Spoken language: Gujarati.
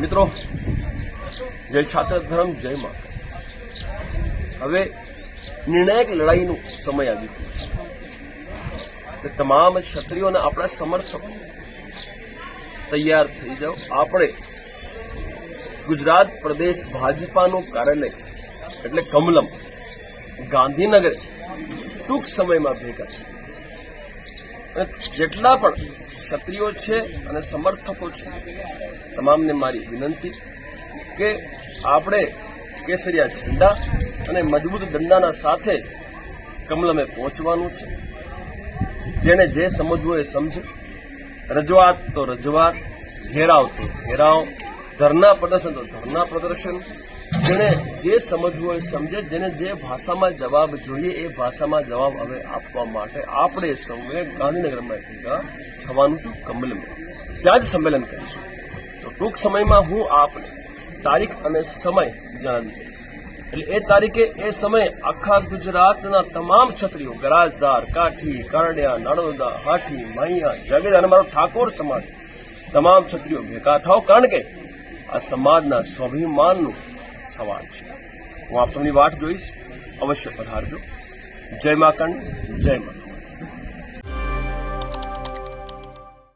મિત્રો, જય છાત્ર ધર્મ જય માતા હવે નિર્ણાયક લડાઈનો સમય આવી ગયો છે. તમામ ક્ષત્રિયોને આપણા સમર્થકો તૈયાર થઈ જાઓ. આપણે ગુજરાત પ્રદેશ ભાજપાનું કાર્યાલય, એટલે કમલમ ગાંધીનગર ટૂંક સમયમાં ભેગા થઈ અને જેટલા પણ ક્ષત્રિયો છે અને સમર્થકો છે, તમામને મારી વિનંતી કે આપણે કેસરિયા ઝંડા અને મજબૂત દંડાના સાથે કમલમે પહોંચવાનું છે. જેને જે સમજવું એ સમજે. રજૂઆત તો રજૂઆત, ઘેરાવ તો ઘેરાવ, ધરના પ્રદર્શન તો ધરના પ્રદર્શન જેને જે સમજવું હોય સમજે, જેને જે ભાષામાં જવાબ જોઈએ એ ભાષામાં જવાબ હવે આપવા માટે આપણે સૌએ ગાંધીનગરમાં ભેગા થવાનું છું કમલમ. ત્યાં જ સંમેલન કરીશું. તો ટૂંક સમયમાં હું આપને તારીખ અને સમય જણાવી દઈશ. એટલે એ તારીખે, એ સમયે આખા ગુજરાતના તમામ ક્ષત્રિયો ગરાજદાર, કાઠી કારડિયા નાડોદા હાઠી માહિયા જગેદ અને મારો ઠાકોર સમાજ, તમામ ક્ષત્રિયો ભેગા થાવ કારણ કે આ સમાજના સ્વાભિમાનનું સવાલ છે. હું આપ સૌની વાટ જોઈશ. અવશ્ય પધારજો. જય મા કંડ જય મા